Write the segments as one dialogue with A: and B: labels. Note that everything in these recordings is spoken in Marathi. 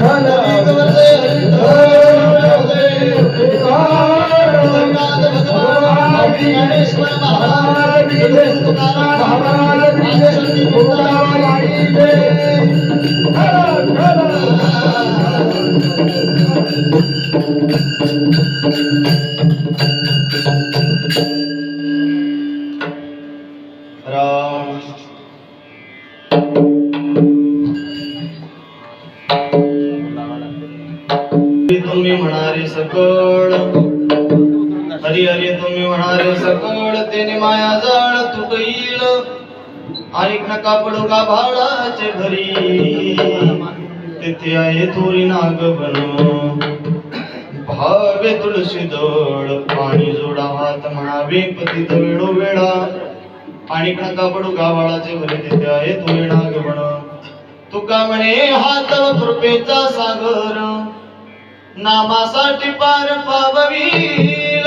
A: राम म्हणारे सकळ. हरी हरी तुम्ही म्हणारे सकळ तेने माया जाळ तुटईल. आणि नका पडू का भाळाचे भरी तेथे आहे थोरी नाग बन. भावे तुळशी दळ पाणी जोडा हात म्हणावे पतित वेळो वेळा आणि नका पडू गावाळाचे भरी तेथे आहे थोरी नाग बन. तुका म्हणे हात कृपेचा सागर. नामासाठी पार पाववील.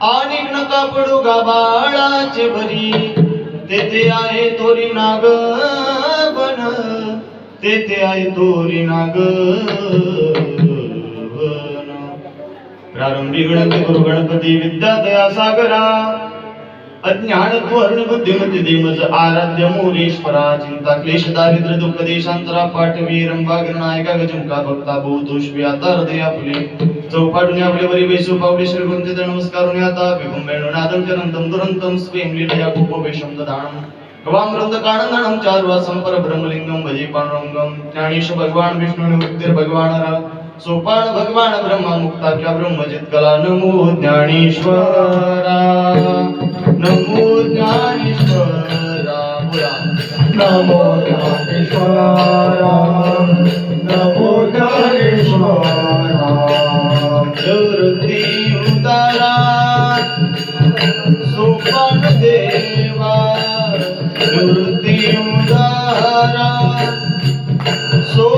A: आणि नका पडू गाबाळाचे भरी तेथे आहे तोरी नाग बन तेथे आहे तोरी नाग प्रारंभी गणपती गुरु गणपती विद्या दया सागरा. अज्ञान त्वरण बुद्धिमती देमज आराध्य मोरेश्वरा चिंता क्लेश दारिद्र दुःख देशांतरा पाठवी रंभाग्र नायका गजमुखा भक्ता बहुतोष आता हृदय आपले. चौपाटून आपले वरी वैसू पावले श्रीगुंते नमस्कारून आता विकुंबेणु नादं चरंतम दुरंतम स्वयं लीलया कुपवेशम ददाणम गवामृत काणंदणम चारुवासम परब्रह्मलिंगम भजे पांडुरंगम ज्ञानेश भगवान विष्णू निवृत्तिर भगवान रा. सोपान भगवान ब्रह्मा मुक्ताख्या ब्रह्मजित कला नमो ज्ञानेश्वरा. नमो ज्ञानेश्वरा
B: नमो ज्ञानेश्वरा नमो ज्ञानेश्वरा
A: निवृत्ती उतारा सोपान देवा निवृत्ती उतारा सो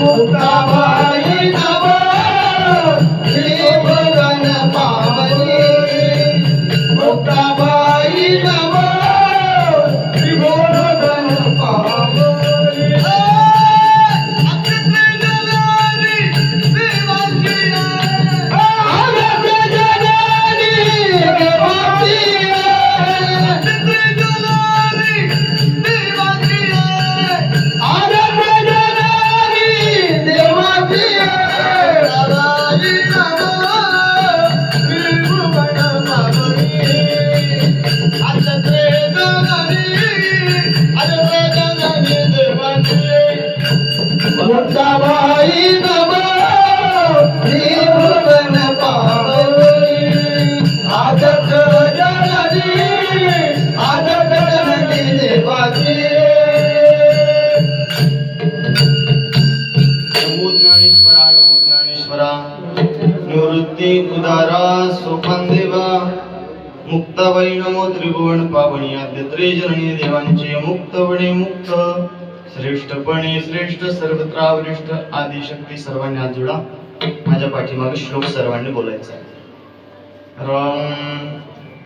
A: मुक्ताबाई देवा मुक्ताबाई नमो त्रिभुवन पावणी आद्य त्रिजननी देवांचे मुक्तपणे मुक्त. श्रेष्ठपणे श्रेष्ठ सर्वत्र वरिष्ठ आदिशक्ती सर्वांनी आज जोडा. माझ्या पाठीमागे श्लोक सर्वांनी बोलायचा आहे.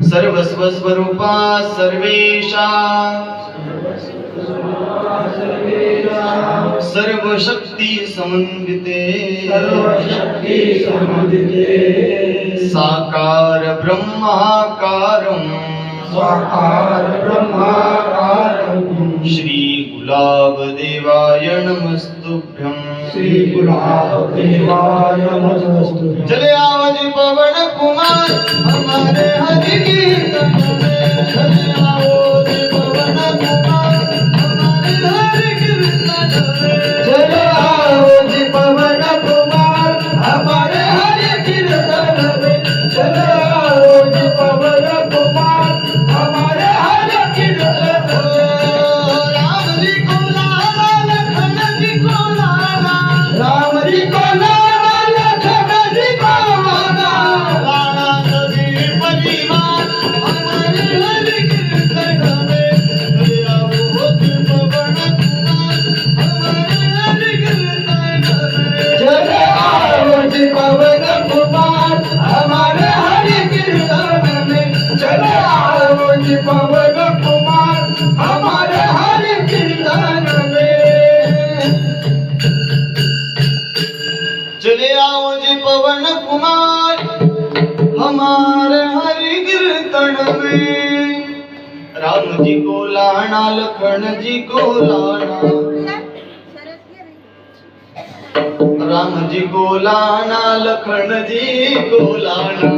A: सर्वस्व स्वरूपा सर्वेशा. सर्व शक्ती समन्विते.
B: सर्वशक्ती समन्विते.
A: साकार ब्रह्माकारं।
B: स्वाकार ब्रह्माकारं।
A: श्री गुलाब देवाय नमस्तुभ्यं।
B: श्री गुलाबदेवाय नमस्तु
A: चले आवाज पवन कुमार हमारे हरि कीर्तन
B: जी
A: को लाना लखन जी को लाना राम जी को लाना लखन जी को लाना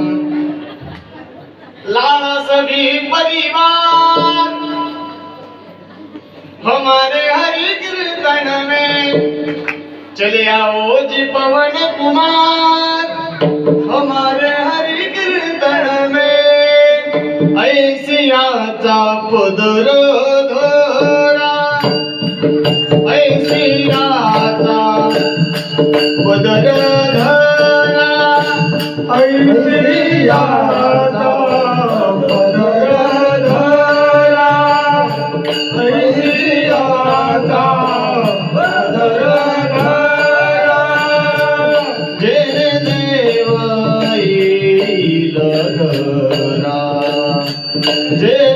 A: लाना सभी परिवार. हमारे हरि कीर्तन में चले आओ जी पवन कुमार. ऐसियाचा पदर धरा. ऐसियाचा पदर धरा.
B: ऐसियाचा पदर धरा, ऐसियाचा पदर धरा.
A: जय देव येईल घरा जय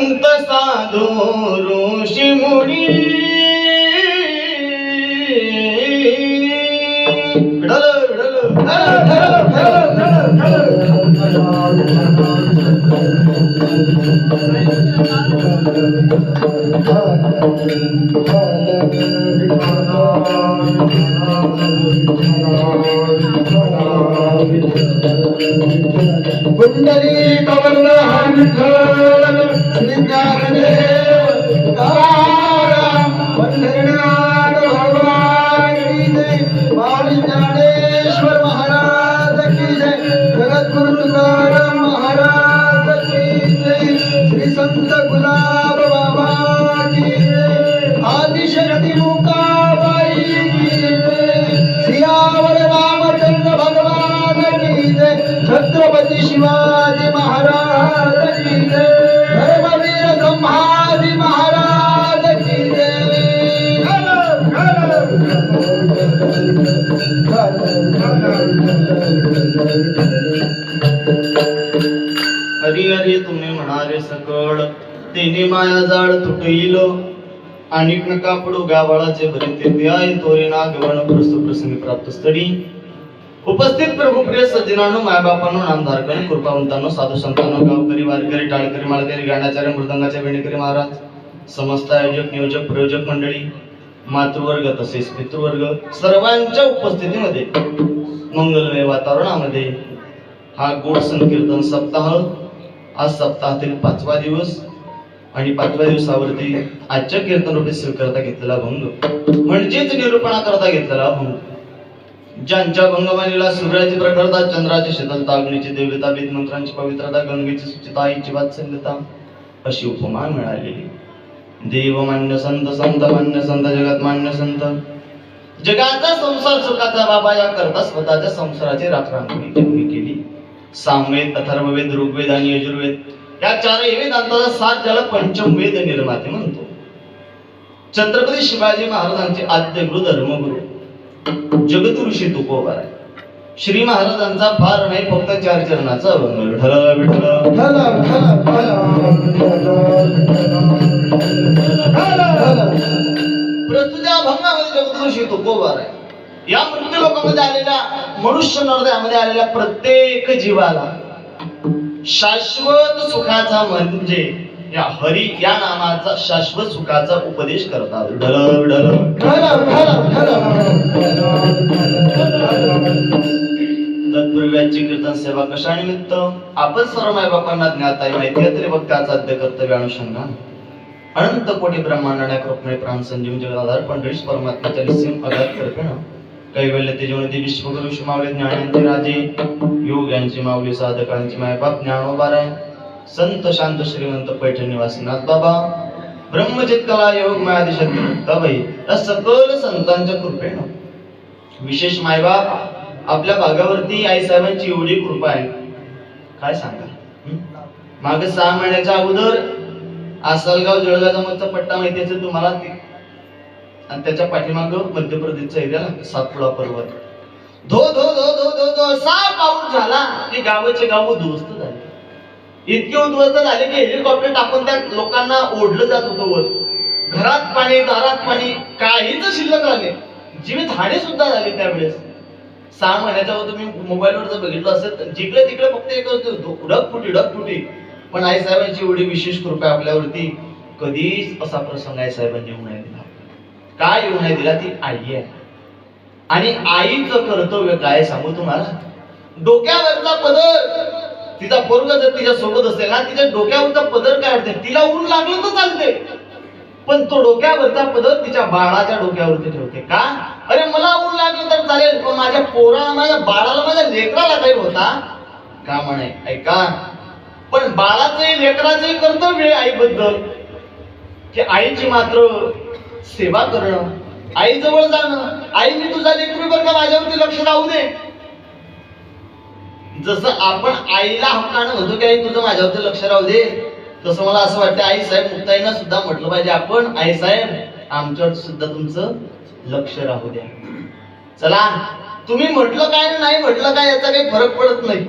A: संत साधो Thank you.
B: कुंडली कवर्ण विठ्ठल श्री ज्ञानदेव तुकाराम पंढरीनाथ भगवान की जय माऊली ज्ञानेश्वर महाराज की जय. जगद्गुरु तुकाराम महाराज की जय श्री संत गुलाब बाबा की जय. आदिशक्ती शिवाजी महाराज की जय. धर्मवीर संभाजी महाराज की
A: हरी हरी तुम्ही म्हणाले सकळ. तिने माया जाळ तुटईल. आणि नका पडू गावाळाचे भरी ते आहे तोरे ना गवण प्रसंगी प्राप्त स्थळी. उपस्थित प्रभू प्रिय सज्जनांनो मायबापांनो नामधारकांनो कृपावंतांनो साधू संतांनो गावकरी वारकरी टाळकरी माळकरी गाण्याचार्य मृदंगाच्या वेणेकरी महाराज समस्त आयोजक नियोजक प्रयोजक मंडळी मातृवर्ग तसेच पितृवर्ग सर्वांच्या उपस्थितीमध्ये मंगलमय वातावरणामध्ये हा गोड संकीर्तन सप्ताह आज सप्ताहातील पाचवा दिवस आणि पाचव्या दिवसावरती आजच्या कीर्तन रूपी स्वीकारता घेतलेला भंग. म्हणजेच निरूपणा करता घेतलेला भंग. ज्यांच्या गंगवाणीला सूर्याची प्रखरता चंद्राची शीतलता अग्नीची देवता वेद मंत्रांची पवित्रता गंगेची सुचिता आईची वात्सल्यता अशी उपमा मिळालेली. देव मान्य संत संत मान्य संत जगत मान्य संत. जगाचा संसार सुखाचा बाबा या करता स्वतःच्या संसाराची राखरांगोळी केली. सामवेद अथर्ववेद ऋग्वेद आणि यजुर्वेद या चारही वेदांताचा सात ज्याला पंचम वेद निर्माते म्हणतो. छत्रपती शिवाजी महाराजांचे आद्य गुरु धर्मगुरु जगदृषी तुकोबार आहे श्री महाराजांचा फार नाही फक्त चार चरणाचा अभंग विठ्ठल. प्रस्तुत अभंगामध्ये जगदृषी तुकोबार आहे या मृत्यू लोकांमध्ये आलेल्या मनुष्य नरदयामध्ये आलेल्या प्रत्येक जीवाला शाश्वत सुखाचा म्हणजे या हरी या नामाचा शाश्वत सुखाचा उपदेश करतात. विठ्ठल, विठ्ठल. तत्पूर्व्याची कीर्तन सेवा कशा निमित्त आपण सर्व मायबापांना ज्ञात आहे माहिती आहे तरी बघ त्याचा अध्य कर्तव्य अनुषंगान. अनंत कोटी ब्रह्मांडण्या कृपणे प्राण संजीव जगदाधार पंढरीश परमात्म्याच्या निस्सीम अगाध कृपेण कैवल्य तेजवणी विश्वगुरु मावले ज्ञानांचे राजे योग यांची माऊली साधकांची मायबाप ज्ञानोबाराय. संत शांत श्रीमंत पैठण निवासीनाथ बाबा ब्रह्मजित कला योग मायादिशक्ती मुक्ताबाई या सकल संतांच्या कृपेनं. विशेष मायबाप आपल्या भागावरती आई साहेबांची एवढी कृपा आहे. काय सांगा माग सहा महिन्याच्या अगोदर आसलगाव जळगाव मधचा पट्टा माहिती असेल तुम्हाला? आणि त्याच्या पाठीमाग मध्य प्रदेशचा एरिया सातपुडा पर्वत. धो धो धो धो धो धो असा पाऊस झाला की गावाचे गाव उद्ध्वस्त झाले. इतके उद्ध्वस्त झाले की हेलिकॉप्टर टाकून त्या लोकांना ओढलं जात होतं वर. घरात पाणी दारात पाणी काहीच शिल्लक राहिले जीवित हानी सुद्धा झाली त्यावेळेस. सहा महिन्याच्या अगोदर तुम्ही मोबाईलवर जर बघितलं असेल तर जिकडे तिकडे फक्त एक ढगफुटी ढगफुटी पण आई साहेबांची एवढी विशेष कृपा आपल्यावरती कधीच असा प्रसंग आई साहेबांनी येऊ नाही दिला. काय येऊ नाही दिला? ती आई आहे. आणि आईचं कर्तव्य काय सांगू तुम्हाला? डोक्यावरचा पदर. तिचा पोरग जर तिच्या सोबत असेल ना तिच्या डोक्यावरचा पदर काय वाटते तिला ऊन लागलं तर चालते. पण तो डोक्यावरचा पदर तिच्या बाळाच्या डोक्यावरती ठेवते. का? अरे मला ऊन लागलं तर चालेल पण माझ्या पोराला माझ्या बाळाला माझ्या लेकराला काही होता? का म्हणे? ऐका. पण बाळाचंही लेकराचंही कर्तव्य आहे आईबद्दल. की आईची मात्र सेवा करणं आई जवळ जाणं. आई मी तुझा लेकरू बरं का? माझ्यावरती लक्ष राहू दे. जसं आपण आईला हक्कानं म्हणतो की आई तुझं माझ्यावरती लक्ष राहू दे. तसं मला असं वाटतं आई साहेब मुक्ताईंना सुद्धा म्हटलं पाहिजे आपण आई साहेब आमच्यावर सुद्धा तुमचं लक्ष राहू द्या. चला तुम्ही म्हटलं काय नाही म्हटलं काय याचा काही फरक पडत नाही.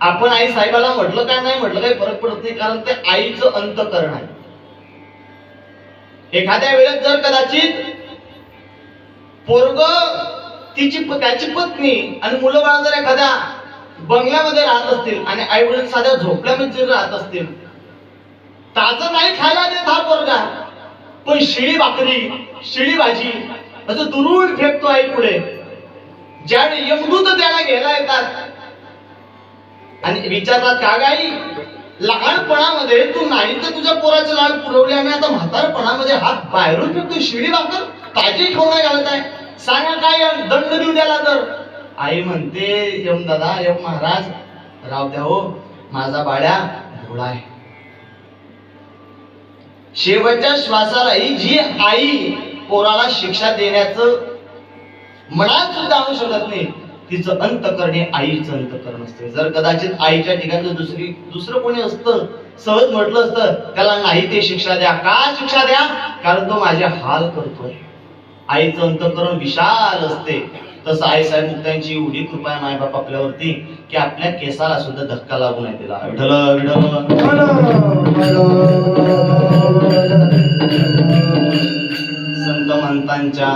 A: आपण आई साहेबाला म्हटलं काय नाही म्हटलं काही फरक पडत नाही कारण ते आईचं अंतकरण आहे. एखाद्या वेळेस जर कदाचित पोरग तिची त्याची पत्नी आणि मुलं बाळ जर एखाद्या बंगल्यामध्ये राहत असतील आणि आई वडील साध्या झोपड्यामध्ये जर राहत असतील. ताज नाही खायला देत हा पोरगा. पण शिळी भाकरी शिळी भाजी असं दुरून फेकतो आई पुढे. ज्यावेळी यमदूत त्याला घ्यायला येतात. आणि विचारतात का गाई लहानपणामध्ये तू नाही तर तुझ्या पोराचे लाड पुरवले आणि आता म्हातारपणामध्ये हात बाहेरून फेकतो शिळी भाकर ताजी खाऊ नाही घालत आहे. सांगा काय दंड देऊ द्याला तर. आई म्हणते यम दादा यम महाराज राव द्या हो माझा बाळ्या धुळा आहे. शेवटच्या श्वासालाही जी आई पोराला शिक्षा देण्याचं मनात सुद्धा आणू शकत नाही तिचं अंतकरणे आईचं अंतकरण असते. जर कदाचित आईच्या ठिकाणी दुसरी दुसरं कोणी असतं सहज म्हटलं असतं त्याला नाही ते शिक्षा द्या का शिक्षा द्या? कारण तो माझे हाल करतोय. आईचं अंतकरण विशाल असते. तसं आई साहेब मुक्तांची एवढी कृपा आहे मायबाप आपल्यावरती की आपल्या केसाला सुद्धा धक्का लागू नाही दिला विठल संत महंतांच्या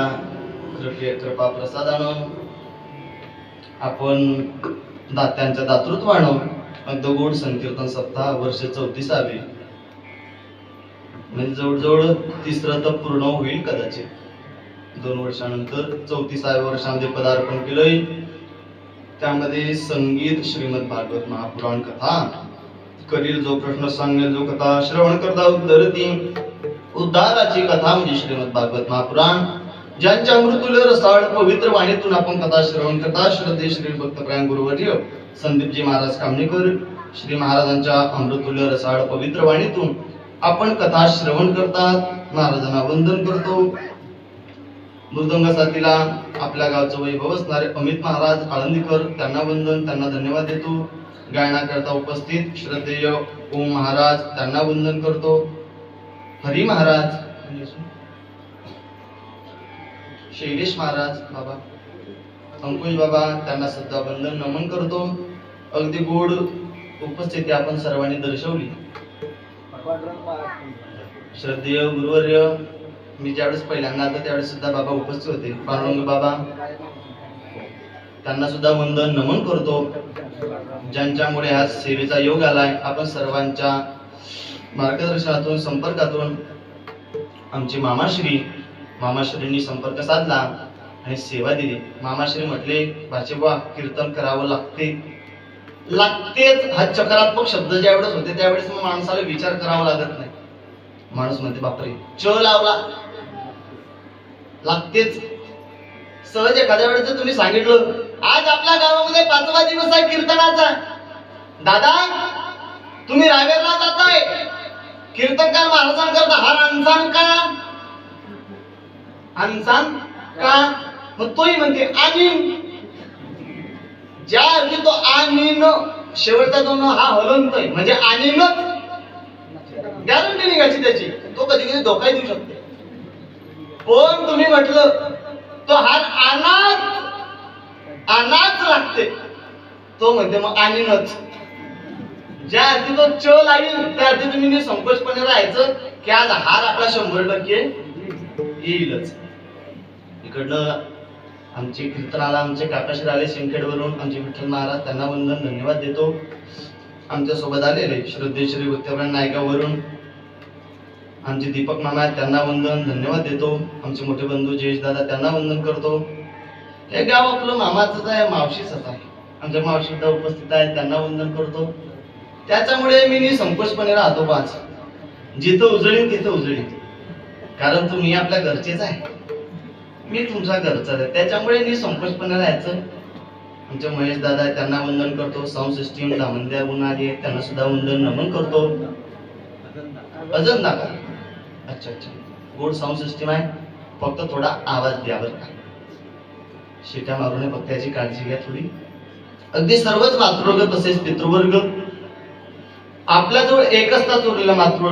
A: कृपे कृपा प्रसादानं आपण दात्यांच्या दातृत्वानं अगदगोड संकीर्तन सप्ताह वर्ष चौतीसावे. म्हणजे जवळजवळ तिसरं तर पूर्ण होईल कदाचित. दोन वर्षानंतर चौतीसाव्या वर्षामध्ये पदार्पण केलंय. त्यामध्ये संगीत श्रीमद भागवत महापुराण कथा करील जो प्रश्न सांगेल जो कथा श्रवण करता उत्तर ती उद्धाराची कथा म्हणजे श्रीमद भागवत महापुराण ज्यांच्या मृत्यूल रसाळ पवित्र वाणीतून आपण कथा श्रवण करता श्रद्धे श्री भक्तप्राण गुरुवर्य संदीपजी महाराज कामणेकर श्री महाराजांच्या अमृतुल्य रसाळ पवित्र वाणीतून आपण कथा श्रवण करतात महाराजांना वंदन करतो मृदंग साथीला आपल्या गावचं वैभव असणारे अमित महाराज आळंदीकर त्यांना वंदन त्यांना धन्यवाद देतो. गायनाकरता उपस्थित श्रद्धेय ओम महाराज त्यांना वंदन करतो. हरी महाराज. शैलेश महाराज बाबा. अंकुश बाबा त्यांना सुद्धा वंदन नमन करतो. अगदी गोड उपस्थिती आपण सर्वांनी दर्शवली. श्रद्धेय गुरुवर्य. मी ज्यावेळेस पहिल्यांदा आता त्यावेळेस सुद्धा बाबा उपस्थित होते. पांडुरंग बाबा त्यांना सुद्धा वंदन नमन करतो. ज्यांच्यामुळे आज सेवेचा योग आलाय आपण सर्वांच्या मार्गदर्शनातून संपर्कातून आमचे मामाश्री मामाश्रींनी संपर्क साधला आणि सेवा दिली. मामाश्री म्हटले भाचेबा कीर्तन करावं लागते. लागतेच हा चक्रात्मक शब्द ज्यावेळेस होते त्यावेळेस मग माणसाला विचार करावा लागत नाही. माणूस म्हणते बापरे च लावला. लागतेच. सहज एखाद्या वेळेस तुम्ही सांगितलं आज आपल्या गावामध्ये पाचवा दिवस आहे कीर्तनाचा. दादा तुम्ही रावेरला जाताय. कीर्तनकार महाराजांकरता हा अनसान का? अनसान का? मग तोही म्हणते आमीन. ज्या अर्थी तो आमीन शेवटचा दोन हा हलंत म्हणजे आमीनच. गॅरंटी निघायची त्याची. तो कधी कधी धोकाही देऊ शकते. पण तुम्ही म्हटलं तो हार अनाच अनाच लागते. तो म्हणते मग आणीनच ज्या अर्थी तो च लागेल त्या अर्थी तुम्ही संकोचपणे राहायचं की आज हार आपला शंभर टक्के येईलच. इकडनं आमचे कीर्तनाला आमचे काकाश्री आले सिंदखेडवरून आमचे विठ्ठल महाराज त्यांना वंदन धन्यवाद देतो. आमच्यासोबत आलेले श्रद्धे श्री वृत्तवरण नायकावरून आमचे दीपक मामा आहेत त्यांना वंदन धन्यवाद देतो. आमचे मोठे बंधू जयेश दादा त्यांना वंदन करतो. हे गाव आपलं मामाचंच आहे मावशीचंच आहे आमच्या मावशी उपस्थित आहेत त्यांना वंदन करतो. त्याच्यामुळे मी निसंकोचपणे राहतो पाच जिथं उजळीन तिथं उजळीन. कारण तुम्ही आपल्या घरचेच आहे. मी तुमचा घरचा आहे. त्याच्यामुळे मी संकोचपणे राहायचं. आमचे महेश दादा आहेत त्यांना वंदन करतो. साऊंड सिस्टीम दामंद्या गुण आहेत त्यांना सुद्धा वंदन नमन करतो. अजून दाखा अच्छा अच्छा. गुड साऊंड सिस्टीम आहे. फक्त थोडा आवाज द्या बरं का. शिट्या मारू नये फक्त याची काळजी घ्या थोडी. अगदी सर्वच मातृवर्ग तसेच पितृवर्ग. आपल्याजवळ एकच तास उरलेला मातृ